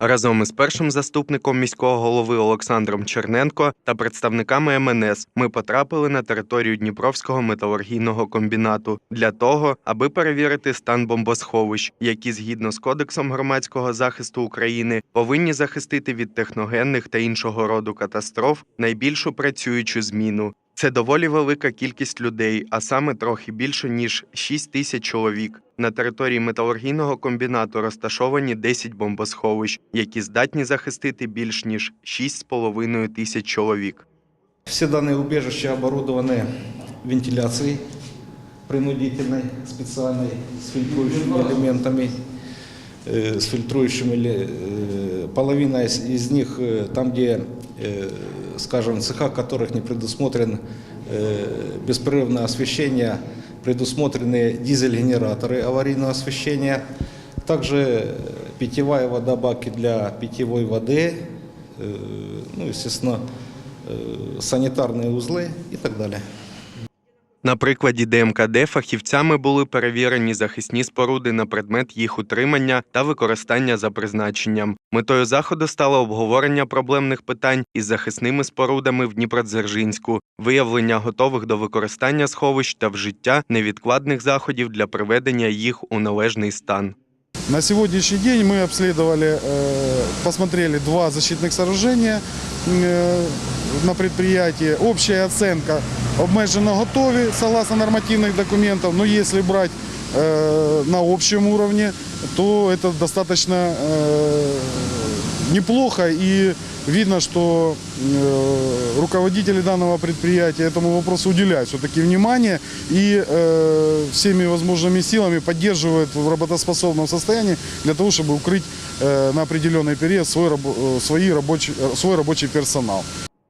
Разом із першим заступником міського голови Олександром Черненко та представниками МНС ми потрапили на територію Дніпровського металургійного комбінату для того, аби перевірити стан бомбосховищ, які згідно з Кодексом громадського захисту України повинні захистити від техногенних та іншого роду катастроф найбільшу працюючу зміну. Це доволі велика кількість людей, а саме трохи більше ніж 6 тисяч чоловік. На території металургійного комбінату розташовані 10 бомбосховищ, які здатні захистити більш ніж 6,5 тисяч чоловік. Все данные убежища оборудованы вентиляцией принудительной, специальной, с фильтрующими элементами, э, С фильтрующими. э, Половина из, них э, там, где, э, скажем, в цехах которых не предусмотрен э, беспрерывное освещение, предусмотрены дизель-генераторы аварийного освещения. Также э, питьевая вода, баки для питьевой воды, э, ну, естественно, э, санитарные узлы и так далее. На прикладі ДМКД фахівцями були перевірені захисні споруди на предмет їх утримання та використання за призначенням. Метою заходу стало обговорення проблемних питань із захисними спорудами в Дніпродзержинську, виявлення готових до використання сховищ та вжиття невідкладних заходів для приведення їх у належний стан. На сегодняшний день мы обследовали, э, посмотрели два защитных сооружения э, на предприятии. Общая оценка обмежено готові, согласно нормативных документов, но если брать э, на общем уровне, то это достаточно э, неплохо и видно, что э, руководители данного предприятия этому вопросу уделяют все-таки внимание и э, всеми возможными силами поддерживают в работоспособном состоянии для того, чтобы укрыть э, на определенный период свой, рабо- э, свои рабочий, э, свой рабочий персонал.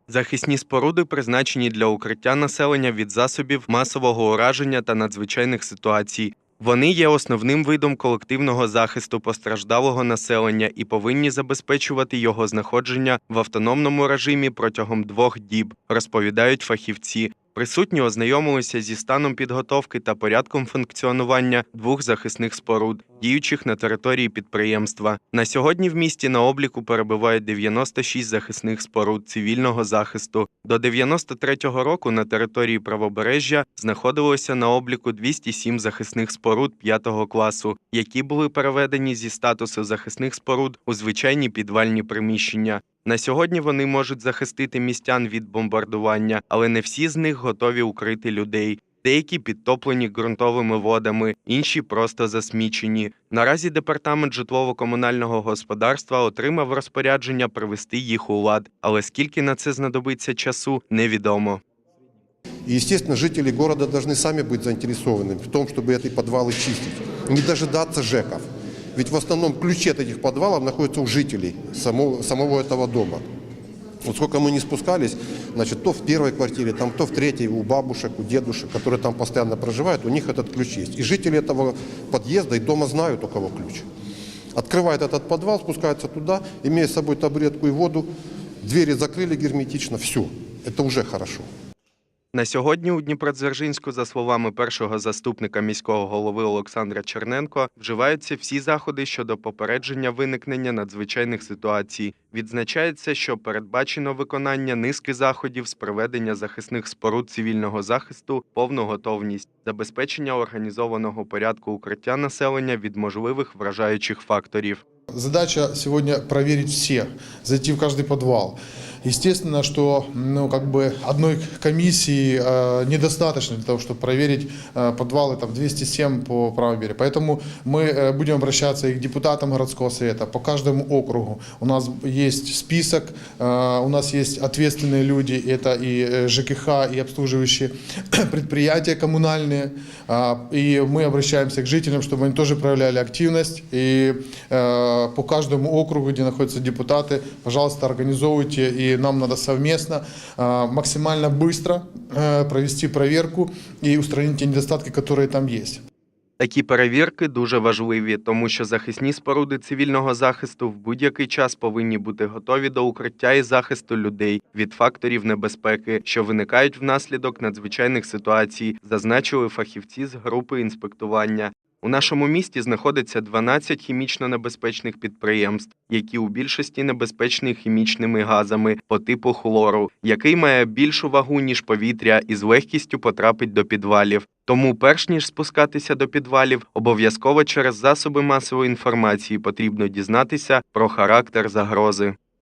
Захисні споруди призначені для укриття населення від засобів масового ураження та надзвичайних ситуацій. Вони є основним видом колективного захисту постраждалого населення і повинні забезпечувати його знаходження в автономному режимі протягом двох діб, розповідають фахівці. Присутні ознайомилися зі станом підготовки та порядком функціонування двох захисних споруд, діючих на території підприємства. На сьогодні в місті на обліку перебувають 96 захисних споруд цивільного захисту. До 93-го року на території правобережжя знаходилося на обліку 207 захисних споруд 5-го класу, які були переведені зі статусу захисних споруд у звичайні підвальні приміщення. На сьогодні вони можуть захистити містян від бомбардування, але не всі з них готові укрити людей. Деякі підтоплені ґрунтовими водами, інші просто засмічені. Наразі департамент житлово-комунального господарства отримав розпорядження привести їх у лад, але скільки на це знадобиться часу, невідомо. И, естественно, жители города должны сами быть заинтересованы в том, чтобы эти подвалы чистить. Не дожидаться ЖЭКов. Ведь в основном ключи от этих подвалов находятся у жителей самого, самого этого дома. Вот сколько мы не спускались, значит, то в первой квартире, там, то в третьей, у бабушек, у дедушек, которые там постоянно проживают, у них этот ключ есть. И жители этого подъезда и дома знают, у кого ключ. Открывают этот подвал, спускаются туда, имея с собой табуретку и воду, двери закрыли герметично, все. Это уже хорошо. На сьогодні у Дніпродзержинську, за словами першого заступника міського голови Олександра Черненко, вживаються всі заходи щодо попередження виникнення надзвичайних ситуацій. Відзначається, що передбачено виконання низки заходів з приведення захисних споруд цивільного захисту, повну готовність, забезпечення організованого порядку укриття населення від можливих вражаючих факторів. Задача сегодня проверить все, зайти в каждый подвал. Естественно, что ну, как бы одной комиссии э, недостаточно для того, чтобы проверить э, подвалы там, 207 по правой берегу. Поэтому мы э, будем обращаться и к депутатам городского совета по каждому округу. У нас есть список, э, у нас есть ответственные люди, это и э, ЖКХ, и обслуживающие предприятия коммунальные. А, И мы обращаемся к жителям, чтобы они тоже проявляли активность. И э, по каждому округу, где находятся депутаты, пожалуйста, организовывайте. И нам надо совместно, э, максимально быстро э, провести проверку и устранить те недостатки, которые там есть. Такі перевірки дуже важливі, тому що захисні споруди цивільного захисту в будь-який час повинні бути готові до укриття і захисту людей від факторів небезпеки, що виникають внаслідок надзвичайних ситуацій, зазначили фахівці з групи інспектування. У нашому місті знаходиться 12 хімічно небезпечних підприємств, які у більшості небезпечні хімічними газами по типу хлору, який має більшу вагу ніж повітря і з легкістю потрапить до підвалів. Тому, перш ніж спускатися до підвалів, обов'язково через засоби масової інформації потрібно дізнатися про характер загрози.